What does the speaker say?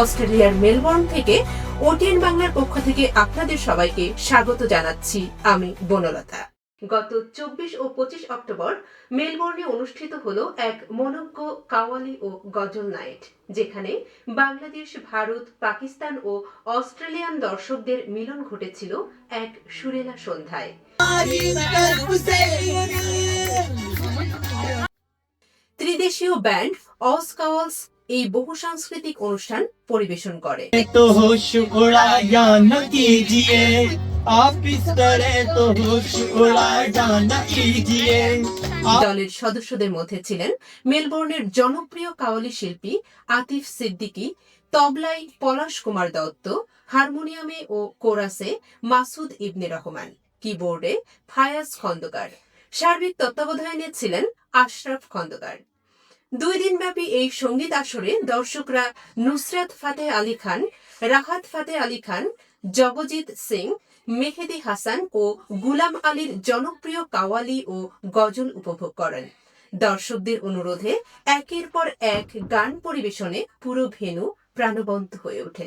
অস্ট্রেলিয়ার মেলবোর্ন থেকে ওটিএন বাংলার পক্ষ থেকে আপনাদের সবাইকে স্বাগত জানাচ্ছি আমি বনলতা। গত চব্বিশ ও পঁচিশ অক্টোবর মেলবোর্নে অনুষ্ঠিত হলো এক মনজ্ঞ কাওয়ালি ও গজল নাইট, যেখানে বাংলাদেশ, ভারত, পাকিস্তান ও অস্ট্রেলিয়ান দর্শকদের মিলন ঘটেছিল এক সুরেলা সন্ধ্যায়। ত্রিদেশীয় ব্যান্ড অস কাওয়ালস এই বহু সাংস্কৃতিক অনুষ্ঠান পরিবেশন করে। দলের সদস্যদের মধ্যে ছিলেন মেলবোর্নের জনপ্রিয় কাওয়ালি শিল্পী আতিফ সিদ্দিকী তবলাই পলাশ কুমার দত্ত হারমোনিয়ামে ও কোরাসে মাসুদ ইবনে রহমান কিবোর্ডে ফায়াজ খন্দকার। সার্বিক তত্ত্বাবধায়নে ছিলেন আশরাফ খন্দকার। দুই দিনব্যাপী এই সংগীত আসরে দর্শকরা নুসরাত ফাতে আলী খান, রাহাত ফাতে আলী খান, জগজিৎ সিং, মেহেদি হাসান ও গুলাম আলীর জনপ্রিয় কাওয়ালি ও গজল উপভোগ করেন। দর্শকদের অনুরোধে একের পর এক গান পরিবেশনে পুরো ভেনু প্রাণবন্ত হয়ে ওঠে।